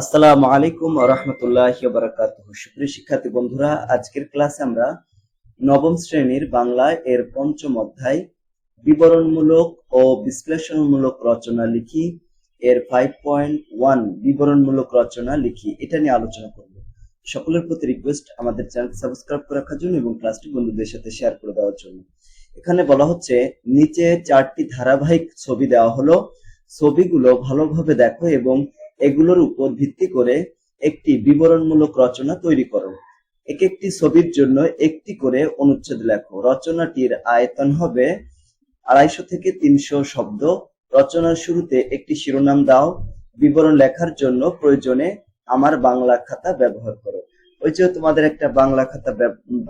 আসসালামু আলাইকুম রহমতুল্লাহ সুপ্রিয় শিক্ষার্থী বন্ধুরা, আজকের ক্লাসে আমরা নবম শ্রেণির বাংলা এর পঞ্চম অধ্যায় বিবরণমূলক ও বিশ্লেষণমূলক রচনা লিখি, এর ফাইভ পয়েন্ট ওয়ান বিবরণমূলক রচনা লিখি। এটা নিয়ে আলোচনা করব। সকলের প্রতি রিকোয়েস্ট আমাদের চ্যানেল সাবস্ক্রাইব করে রাখার জন্য এবং ক্লাসটি বন্ধুদের সাথে শেয়ার করে দেওয়ার জন্য। এখানে বলা হচ্ছে, নিচে চারটি ধারাবাহিক ছবি দেওয়া হলো। ছবিগুলো ভালোভাবে দেখো এবং এগুলোর উপর ভিত্তি করে একটি বিবরণমূলক রচনা তৈরি করো। এক একটি ছবির জন্য একটি করে অনুচ্ছেদ লেখো। রচনাটির আয়তন হবে আড়াইশো থেকে তিনশো শব্দ। রচনার শুরুতে একটি শিরোনাম দাও। বিবরণ লেখার জন্য প্রয়োজনে আমার বাংলা খাতা ব্যবহার করো। ওই যে তোমাদের একটা বাংলা খাতা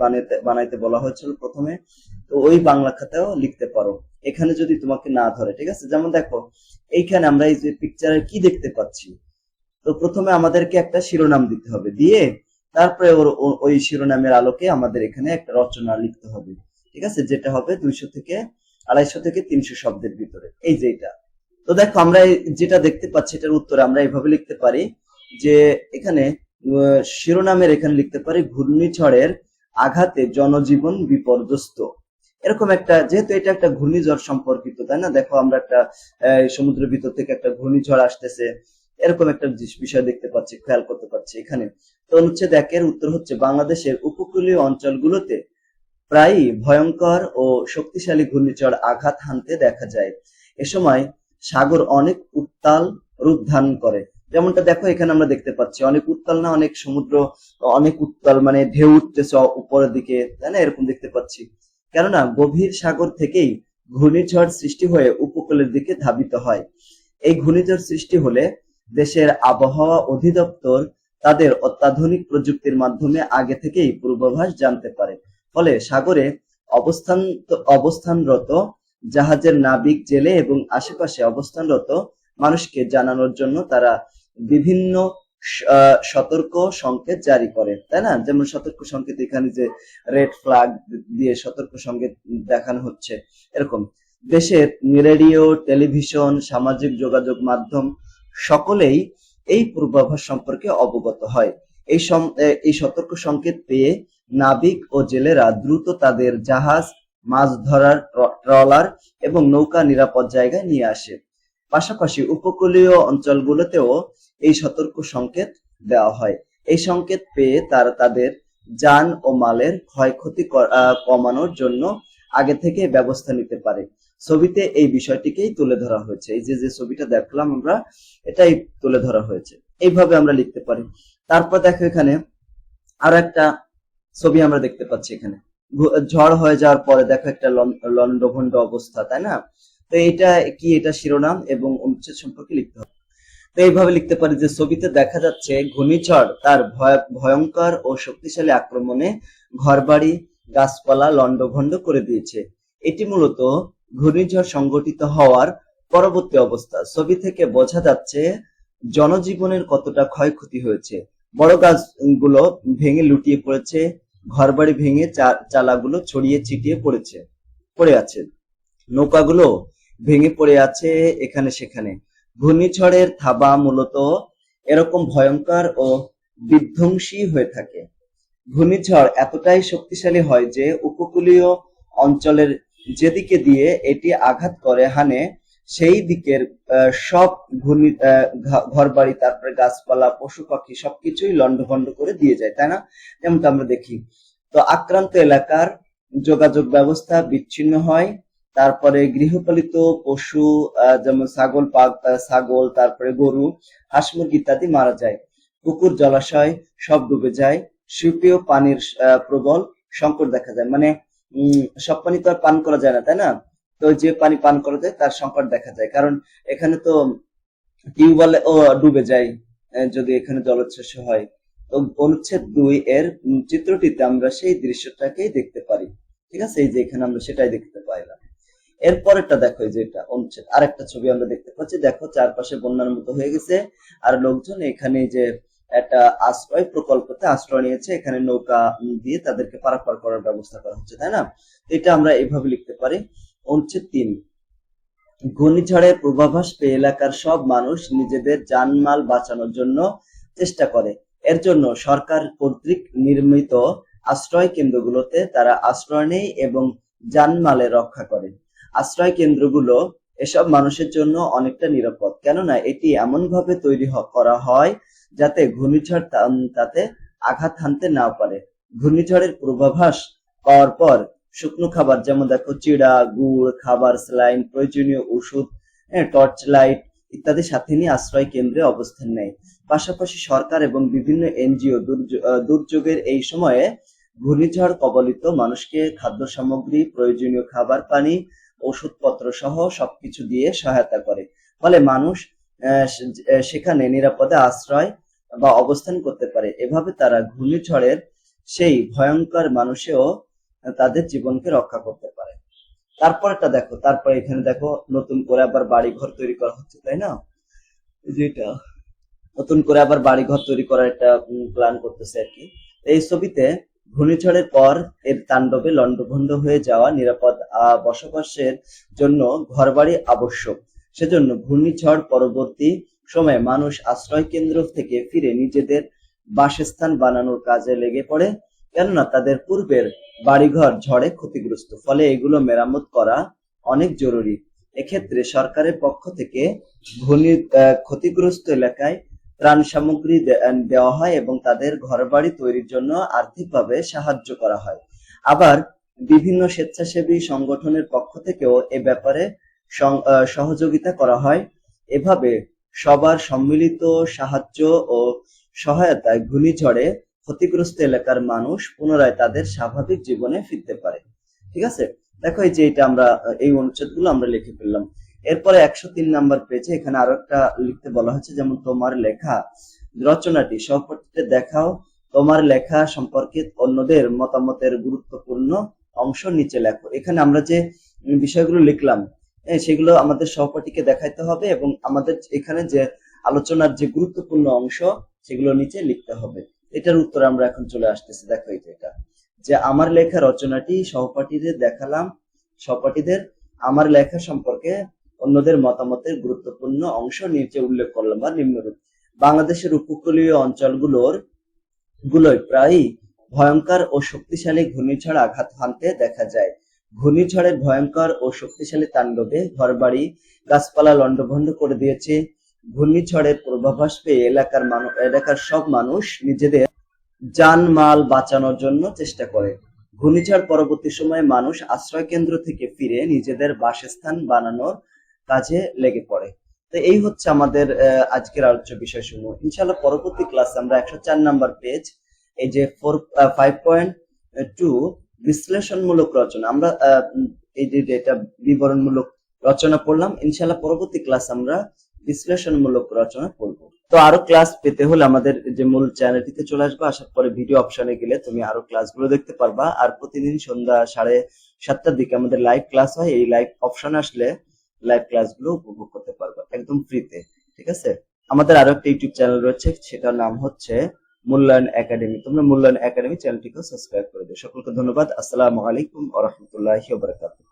বানাইতে বানাইতে বলা হয়েছিল প্রথমে, তো ওই বাংলা খাতাও লিখতে পারো। এখানে যদি তোমাকে না ধরে, ঠিক আছে? যেমন দেখো, এইখানে আমরা এই যে পিকচারে কি দেখতে পাচ্ছি? তো প্রথমে আমাদেরকে একটা শিরোনাম দিতে হবে। দিয়ে তারপরে ওর ওই শিরোনামের আলোকে আমাদের এখানে একটা রচনা লিখতে হবে। ঠিক আছে? যেটা হবে দুইশো থেকে আড়াইশো থেকে তিনশো শব্দের ভিতরে। এই যে এটা। তো দেখো, আমরা যেটা দেখতে পাচ্ছি, এটার উত্তরে আমরা এইভাবে লিখতে পারি যে এখানে শিরোনামের এখানে লিখতে পারি, ঘূর্ণিঝড়ের আঘাতে জনজীবন বিপর্যস্ত। এরকম একটা, যেহেতু এটা একটা ঘূর্ণিঝড় সম্পর্কিত, তাই না? দেখো, আমরা একটা সমুদ্রের ভিতর থেকে একটা ঘূর্ণিঝড় আসতেছে। এরকম একটা বিষয় দেখতে পাচ্ছি, খেয়াল করতে পারছি এখানে। তো অনুচ্ছেদ একের উত্তর হচ্ছে বাংলাদেশের উপকূলীয় অঞ্চলগুলোতে প্রায়ই ভয়ঙ্কর ও শক্তিশালী ঘূর্ণিঝড় আঘাত হানতে দেখা যায়। এ সময় সাগর অনেক উত্তাল রূপ ধারণ করে। যেমনটা দেখো, এখানে আমরা দেখতে পাচ্ছি, অনেক উত্তাল না, অনেক সমুদ্র, অনেক উত্তাল মানে ঢেউ উঠতেছে উপরের দিকে, তাই না? এরকম দেখতে পাচ্ছি। কেননা গভীর সাগর থেকেই ঘূর্ণিঝড় সৃষ্টি হয়ে উপকূলের দিকে ধাবিত হয়। এই ঘূর্ণিঝড় সৃষ্টি হলে দেশের আবহাওয়া অধিদপ্তর তাদের অত্যাধুনিক প্রযুক্তির মাধ্যমে আগে থেকেই পূর্বাভাস জানতে পারে। ফলে সাগরে অবস্থান, অবস্থানরত জাহাজের নাবিক জেলে এবং আশেপাশে অবস্থানরত মানুষকে জানানোর জন্য তারা বিভিন্ন সতর্ক সংকেত জারি করে, তাই না? যেমন সতর্ক সংকেত এখানে যে রেড ফ্ল্যাগ দিয়ে সতর্ক সংকেত দেখানো হচ্ছে, এরকম। দেশের রেডিও, টেলিভিশন, সামাজিক যোগাযোগ মাধ্যম সকলেই এই পূর্বাভাস সম্পর্কে অবগত হয়। এই এই সতর্ক সংকেত পেয়ে নাবিক ও জেলেরা দ্রুত তাদের জাহাজ, মাছ ধরার ট্র- ট্রলার এবং নৌকা নিরাপদ জায়গায় নিয়ে আসে। পাশাপাশি উপকূলীয় অঞ্চলগুলোতেও এই সতর্ক সংকেত দেওয়া হয়। এই সংকেত পেয়ে তারা তাদের যান ও মালের ক্ষয়ক্ষতি কমানোর জন্য আগে থেকে ব্যবস্থা নিতে পারে। ছবিতে এই বিষয়টিকেই তুলে ধরা হয়েছে। এই যে যে ছবিটা দেখলাম আমরা, এটাই তুলে ধরা হয়েছে। এইভাবে আমরা লিখতে পারি। তারপর দেখো এখানে আরও একটা ছবি আমরা দেখতে পাচ্ছি এখানে। ঝড় হয়ে যাওয়ার পরে দেখো একটা লন- লন্ডভন্ড অবস্থা, তাই না? তো এটা কি এটা শিরোনাম এবং অনুচ্ছেদ সম্পর্কে লিখতে হবে। তো এইভাবে লিখতে পারি যে ছবিতে দেখা যাচ্ছে ঘূর্ণিঝড় তার ভয়ঙ্কর ও শক্তিশালী আক্রমণে ঘরবাড়ি, গাছপালা লন্ডভন্ড করে দিয়েছে। এটি মূলত ঘূর্ণিঝড় সংঘটিত হওয়ার পরবর্তী অবস্থা। ছবি থেকে বোঝা যাচ্ছে জনজীবনের কতটা ক্ষয়ক্ষতি হয়েছে। বড় গাছগুলো ভেঙে লুটিয়ে পড়েছে, ঘরবাড়ি ভেঙে চালাগুলো ছড়িয়ে ছিটিয়ে পড়েছে, পড়ে আছে। নৌকাগুলো ভেঙে পড়ে আছে এখানে সেখানে। ঘূর্ণিঝড়ের থাবা মূলত এরকম ভয়ঙ্কর ও বিধ্বংসী হয়ে থাকে। ঘূর্ণিঝড় এতটাই শক্তিশালী হয় যে উপকূলীয় অঞ্চলের যেদিকে দিয়ে এটি আঘাত করে হানে, সেই দিকের সব ঘূর্ণি ঘর বাড়ি তারপরে গাছপালা পশু পাখি সবকিছুই লন্ডভন্ড করে দিয়ে যায়, তাই না? যেমনটা আমরা দেখি। তো আক্রান্ত এলাকার যোগাযোগ ব্যবস্থা বিচ্ছিন্ন হয়। তারপরে গৃহপালিত পশু যেমন ছাগল ছাগল, তারপরে গরু, হাঁস মুরগি ইত্যাদি মারা যায়। পুকুর জলাশয় সব ডুবে যায়। সুপেয় পানির প্রবল সংকট দেখা যায়। মানে সব পানি তো আর পান করা যায় না, তাই না? তো যে পানি পান করা যায়, তার সংকট দেখা যায়। কারণ এখানে তো টিউবওয়েল ও ডুবে যায় যদি এখানে জলোচ্ছ্বাস হয়। তো অনুচ্ছেদ দুই এর চিত্রটিতে আমরা সেই দৃশ্যটাকেই দেখতে পারি। ঠিক আছে? এই যে এখানে আমরা সেটাই দেখতে এরপরেরটা দেখো যে এটা অনুচ্ছেদ আরেকটা ছবি আমরা দেখতে পাচ্ছি, দেখো, চারপাশে বন্যার মতো হয়ে গেছে। আর লোকজন এখানে যে একটা আশ্রয় প্রকল্পতে আশ্রয় নিয়েছে, এখানে নৌকা দিয়ে তাদেরকে পারাপার করার ব্যবস্থা করা হচ্ছে, তাই না? এটা আমরা এইভাবে লিখতে পারি। অনুচ্ছেদ তিন। ঘূর্ণিঝড়ের পূর্বাভাস পেয়ে এলাকার সব মানুষ নিজেদের জানমাল বাঁচানোর জন্য চেষ্টা করে। এর জন্য সরকার কর্তৃক নির্মিত আশ্রয় কেন্দ্রগুলোতে তারা আশ্রয় নেয় এবং জানমালে রক্ষা করে। আশ্রয় কেন্দ্রগুলো এসব মানুষের জন্য অনেকটা নিরাপদ। কেননা এটি এমন ভাবে তৈরি করা হয় যাতে ঘূর্ণিঝড় তাতে আঘাত হানতে না পারে। ঘূর্ণিঝড়ের পূর্বাভাস পাওয়ার পর শুকনো খাবার যেমন দেখো চিড়া, গুড়, খাবার স্যালাইন প্রয়োজনীয় ওষুধ টর্চ লাইট ইত্যাদি সাথে নিয়ে আশ্রয় কেন্দ্রে অবস্থান নেয়। পাশাপাশি সরকার এবং বিভিন্ন এনজিও দুর্যোগের এই সময়ে ঘূর্ণিঝড় কবলিত মানুষকে খাদ্য সামগ্রী প্রয়োজনীয় খাবার, পানি ওষুধপত্র সহ সবকিছু দিয়ে সহায়তা করে। ফলে মানুষ সেখানে নিরাপদে আশ্রয় বা অবস্থান করতে পারে। এভাবে তারা ঘূর্ণিঝড়ের সেই ভয়ঙ্কর মানুষেও তাদের জীবনকে রক্ষা করতে পারে। তারপরটা দেখো, তারপরে এখানে দেখো, নতুন করে আবার বাড়ি ঘর তৈরি করা হচ্ছে, তাই না? যেটা নতুন করে আবার বাড়ি ঘর তৈরি করার একটা প্ল্যান করতেছে আর কি। এই ছবিতে ঘূর্ণিঝড়ের পর এর তাণ্ডবে লন্ডভন্ড হয়ে যাওয়া নিরাপদ বসবাসের জন্য ঘরবাড়ি আবশ্যক। সেজন্য ঘূর্ণিঝড় পরবর্তী সময়ে মানুষ আশ্রয় কেন্দ্র থেকে ফিরে নিজেদের বাসস্থান বানানোর কাজে লেগে পড়ে, কেননা তাদের পূর্বের বাড়িঘর ঝড়ে ক্ষতিগ্রস্ত। ফলে এগুলো মেরামত করা অনেক জরুরি। এক্ষেত্রে সরকারের পক্ষ থেকে ঘূর্ণি ক্ষতিগ্রস্ত এলাকায় ত্রাণ সামগ্রী দেওয়া হয় এবং তাদের ঘরবাড়ি তৈরির জন্য আর্থিকভাবে সাহায্য করা হয়। আবার বিভিন্ন স্বেচ্ছাসেবী সংগঠনের পক্ষ থেকেও এ ব্যাপারে সহযোগিতা করা হয়। এভাবে সবার সম্মিলিত সাহায্য ও সহায়তায় ঘূর্ণিঝড়ে ক্ষতিগ্রস্ত এলাকার মানুষ পুনরায় তাদের স্বাভাবিক জীবনে ফিরতে পারে। ঠিক আছে? দেখো এই যে এটা আমরা, এই অনুচ্ছেদগুলো আমরা লিখে ফেললাম। এরপরে একশো তিন নাম্বার পেজে এখানে আরও একটা লিখতে বলা হয়েছে যেমন তোমার লেখা। রচনাটি সহপাঠীতে দেখাও। তোমার লেখা সম্পর্কে অন্যদের মতামতের গুরুত্বপূর্ণ অংশ নিচে লেখো। এখানে আমরা যে বিষয়গুলো লিখলাম হ্যাঁ, সেগুলো আমাদের সহপাঠীকে দেখাইতে হবে এবং আমাদের এখানে যে আলোচনার যে গুরুত্বপূর্ণ অংশ সেগুলো নিচে লিখতে হবে। এটার উত্তর আমরা এখন চলে আসতেছি। দেখো এটা। যে আমার লেখা রচনাটি সহপাঠীদের দেখালাম সহপাঠীদের আমার লেখা সম্পর্কে অন্যদের মতামতের গুরুত্বপূর্ণ অংশ নিচে উল্লেখ করলাম বা নিম্নরূপ। বাংলাদেশের উপকূলীয় অঞ্চলগুলোর গুলোয় প্রায়ই ভয়ঙ্কর ও শক্তিশালী ঘূর্ণিঝড় আঘাত হানতে দেখা যায়। ঘূর্ণিঝড়ের ভয়ঙ্কর ও শক্তিশালী তাণ্ডবে ঘরবাড়ি, গাছপালা লণ্ডভণ্ড করে দিয়েছে। ঘূর্ণিঝড়ের পূর্বাভাস পেয়ে এলাকার মানুষ এলাকার সব মানুষ নিজেদের জানমাল বাঁচানোর জন্য চেষ্টা করে। ঘূর্ণিঝড় পরবর্তী সময়ে মানুষ আশ্রয় কেন্দ্র থেকে ফিরে নিজেদের বাসস্থান বানানোর কাজে লেগে পড়ে। তো এই হচ্ছে আমাদের আজকের আলোচ্য বিষয়সমূহ। ইনশাআল্লাহ পরবর্তী ক্লাসে আমরা একশো চার নাম্বার পেজ এই যে ফোর ফাইভ পয়েন্ট টু বিশ্লেষণমূলক রচনা। আমরা এই যে এটা বিবরণমূলক রচনা পড়লাম, ইনশাআল্লাহ পরবর্তী ক্লাস আমরা বিশ্লেষণমূলক রচনা পড়ব। তো আরও ক্লাস পেতে হলে আমাদের যে মূল চ্যানেলটিতে চলে আসবে, আসার পরে ভিডিও অপশনে গেলে তুমি আরও ক্লাসগুলো দেখতে পারবা। আর প্রতিদিন সন্ধ্যা সাড়ে সাতটার দিকে আমাদের লাইভ ক্লাস হয়। এই লাইভ অপশন আসলে লাইভ ক্লাসগুলো উপভোগ করতে পারবা, একদম ফ্রিতে ঠিক আছে? আমাদের আরও একটা ইউটিউব চ্যানেল রয়েছে, সেটার নাম হচ্ছে মূল্যায়ন একাডেমি। তোমরা মূল্যায়ন একাডেমি চ্যানেলটিকে সাবস্ক্রাইব করে দিও। সকলকে ধন্যবাদ, আসসালামু আলাইকুম ওয়া বারাকাতুহু।